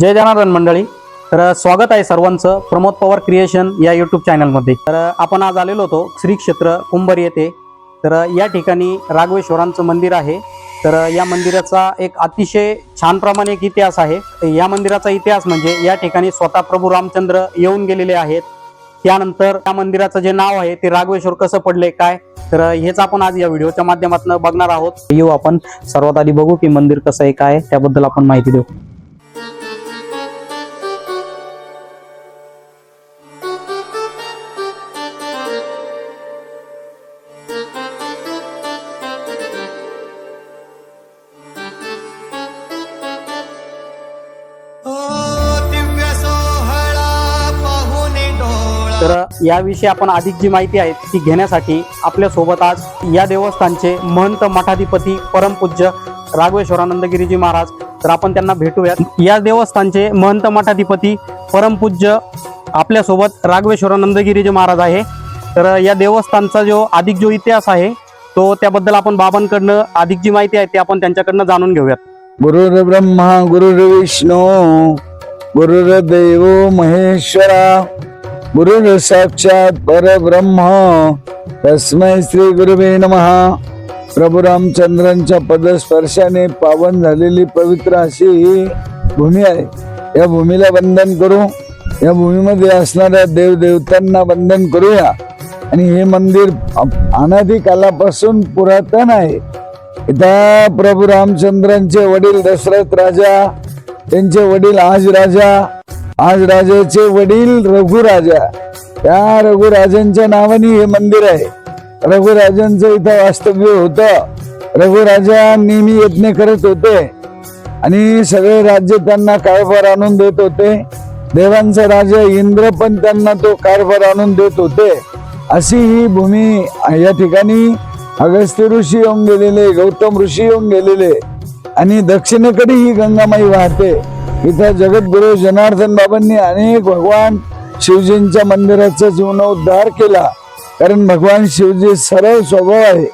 जय जनार्दन मंडळी. तर स्वागत आहे सर्वांचं प्रमोद पवार क्रिएशन या यूट्यूब चॅनलमध्ये तर आपण आज आलेलो होतो श्री क्षेत्र कुंभर येथे. तर या ठिकाणी राघवेश्वरांचं मंदिर आहे. तर या मंदिराचा एक अतिशय छान प्रमाणे एक इतिहास आहे. या मंदिराचा इतिहास म्हणजे या ठिकाणी स्वतः प्रभू रामचंद्र येऊन गेलेले आहेत. त्यानंतर या मंदिराचं जे नाव आहे ते राघवेश्वर कसं पडले काय? तर हेच आपण आज या व्हिडिओच्या माध्यमातून बघणार आहोत. येऊ आपण. सर्वात आधी बघू की मंदिर कसं आहे काय आहे, त्याबद्दल आपण माहिती देऊ. तर याविषयी आपण अधिक जी माहिती आहे ती घेण्यासाठी आपल्यासोबत आज या देवस्थानचे महंत मठाधिपती परमपूज्य राघवेश्वरानंद गिरीजी महाराज. तर आपण त्यांना भेटूयात. या देवस्थानचे महंत मठाधिपती परमपूज्य आपल्यासोबत राघवेश्वरानंद गिरीजी महाराज आहे. तर या देवस्थानचा जो अधिक जो इतिहास आहे तो त्याबद्दल आपण बाबांकडनं अधिक जी माहिती आहे ती आपण त्यांच्याकडनं जाणून घेऊयात. गुरुर ब्रह्मा गुरुर्विष्णू गुरुर्देव महेश्वरा गुरु साक्षात परब्रह्म. तस्मै श्री गुरुवे महा प्रभू रामचंद्रांच्या पदस्पर्शाने पावन झालेली पवित्र अशी ही भूमी आहे. या भूमीला वंदन करू. या भूमीमध्ये असणाऱ्या देवदेवतांना वंदन करूया. आणि हे मंदिर अ- अनादी कालापासून पुरातन आहे. इथं प्रभू रामचंद्रांचे वडील दशरथ राजा त्यांचे वडील आज राजा आज राजाचे वडील रघुराजा. त्या रघुराजांच्या नावाने हे मंदिर आहे. रघुराजांचं इथं वास्तव्य होतं. रघुराजा नेहमी यज्ञ करत होते. आणि सगळे राज्य त्यांना कारभार आणून देत होते. देवांचा राजा इंद्र पण त्यांना तो कारभार आणून देत होते. अशी ही भूमी या ठिकाणी अगस्त्य ऋषी येऊन गेलेले गौतम ऋषी येऊन गेलेले. आणि दक्षिणेकडे ही गंगामाई वाहते. इथं जगद्गुरु जनार्दन बाबांनी अनेक भगवान शिवजींच्या मंदिराचा जीवनोद्धार केला. कारण भगवान शिवजी सरळ स्वभाव आहे.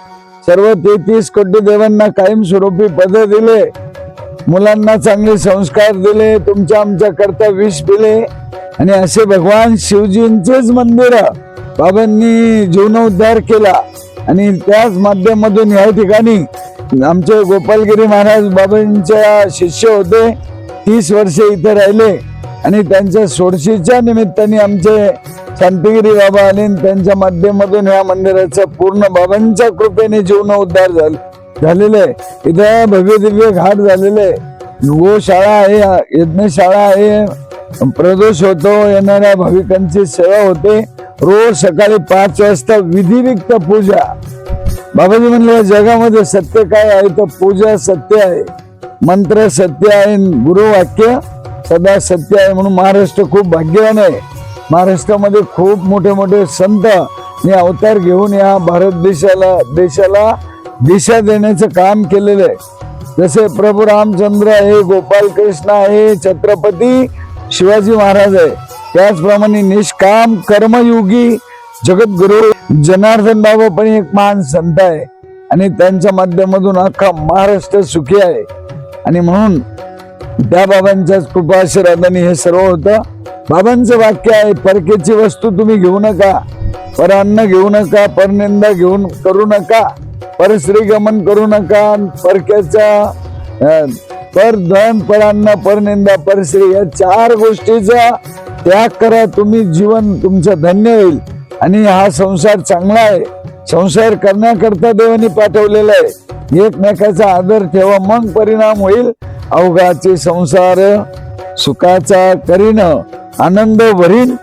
सर्व तेहतीस कोटी देवांना कायमस्वरूपी पद दिले. मुलांना चांगले संस्कार दिले. तुमच्या आमच्या करता विष दिले आणि असे भगवान शिवजींचेच मंदिर बाबांनी जीवनोद्धार केला. आणि त्याच माध्यमातून या ठिकाणी आमचे गोपालगिरी महाराज बाबांच्या शिष्य होते. तीस वर्षे इथे राहिले आणि त्यांच्या सोडशीच्या निमित्ताने आमचे शांतिगिरी बाबा आले आणि त्यांच्या माध्यमातून या मंदिराचं पूर्ण बाबांच्या कृपेने जीवन उद्धार झालेले आहे. इथं भव्य दिव्य घाट झालेले गोशाळा आहे यज्ञशाळा आहे प्रदोष होतो येणाऱ्या भाविकांची सेवा होते. रोज सकाळी पाच वाजता विधिविक्त पूजा. बाबाजी म्हणले जगामध्ये सत्य काय आहे? तर पूजा सत्य आहे. मंत्र सत्य आहे गुरुवाक्य सदा सत्य आहे म्हणून महाराष्ट्र खूप भाग्यवान आहे. महाराष्ट्रामध्ये खूप मोठे मोठे संत आणि अवतार घेऊन या भारत देशाला देशाला दिशा देण्याचं काम केलेलं आहे. जसे प्रभू रामचंद्र आहे गोपाल कृष्ण आहे छत्रपती शिवाजी महाराज आहे. त्याचप्रमाणे निष्काम कर्मयोगी जगद्गुरु जनार्दन बाबा पण एक महान संत आहे. आणि त्यांच्या माध्यमातून अख्खा महाराष्ट्र सुखी आहे. आणि म्हणून त्या बाबांच्याच कृपा आशीर्वादाने हे सर्व होतं. बाबांचं वाक्य आहे परकेची वस्तू तुम्ही घेऊ नका परान्न घेऊ नका परनिंदा घेऊन करू नका परश्रीगमन करू नका परक्याचा अं, पर धन परान्न परनिंदा परश्री या चार गोष्टीचा त्याग करा तुम्ही जीवन तुमचं धन्य होईल. आणि हा संसार चांगला आहे. संसार करण्याकरता देवाने पाठवलेला आहे. एकमेकाचा आदर ठेवा मग परिणाम होईल. अवघाचे संसार सुखाचा करीन आनंद भरीन.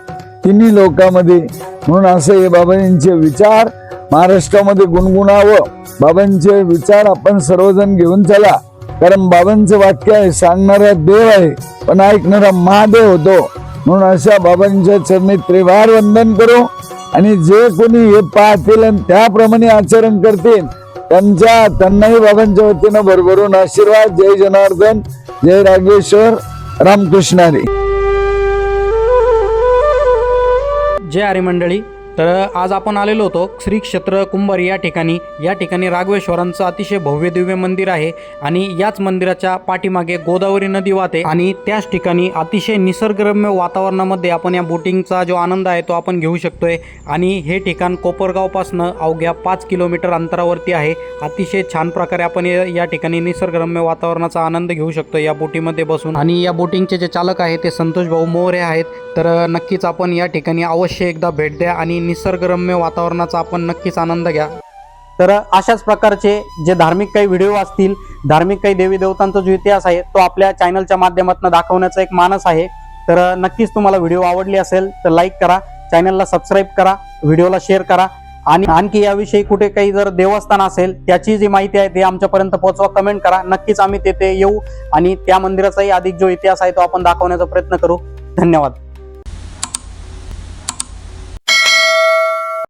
तिन्ही लोकांमध्ये म्हणून असे हे बाबांचे विचार. महाराष्ट्रामध्ये गुणगुणावं. बाबांचे विचार आपण सर्वजण घेऊन चला. कारण बाबांचं वाक्य आहे सांगणारा देव आहे पण ऐकणारा महादेव होतो. म्हणून अशा बाबांच्या चरणी त्रिवार वंदन करू. आणि जे कोणी हे पाहतील आणि त्याप्रमाणे आचरण करतील त्यांच्या त्यांनाही बाबांच्या वतीनं भरभरून आशीर्वाद. जय जनार्दन जय रागेश्वर रामकृष्णारी जय आरे मंडळी तर आज आपण आलेलो होतो श्री क्षेत्र कुंभार या ठिकाणी. या ठिकाणी राघवेश्वरांचं अतिशय भव्य दिव्य मंदिर आहे आणि याच मंदिराच्या पाठीमागे गोदावरी नदी वाहते आणि त्याच ठिकाणी अतिशय निसर्गरम्य वातावरणामध्ये आपण या बोटिंगचा जो आनंद आहे तो आपण घेऊ शकतोय. आणि हे ठिकाण कोपरगावपासनं अवघ्या पाच किलोमीटर अंतरावरती आहे. अतिशय छान प्रकारे आपण या या ठिकाणी निसर्गरम्य वातावरणाचा आनंद घेऊ शकतो या बोटीमध्ये बसून. आणि या बोटिंगचे जे चालक आहे ते संतोष भाऊ मोरे आहेत. तर नक्कीच आपण या ठिकाणी अवश्य एकदा भेट द्या आणि निसर्गरम्य वातावरणाचा आपण नक्कीच आनंद घ्या. तर अशाच प्रकारचे जे धार्मिक काही व्हिडिओ असतील धार्मिक काही देवी देवतांचा जो इतिहास आहे तो आपल्या चॅनलच्या माध्यमातून दाखवण्याचा एक मानस आहे. तर नक्कीच तुम्हाला व्हिडिओ आवडली असेल तर लाईक करा चॅनलला सबस्क्राईब करा व्हिडिओला शेअर करा. आणि आणखी याविषयी कुठे काही जर देवस्थान असेल त्याची जी माहिती आहे ती आमच्यापर्यंत पोहोचवा कमेंट करा. नक्कीच आम्ही तेथे येऊ आणि त्या मंदिराचाही अधिक जो इतिहास आहे तो आपण दाखवण्याचा प्रयत्न करू. धन्यवाद.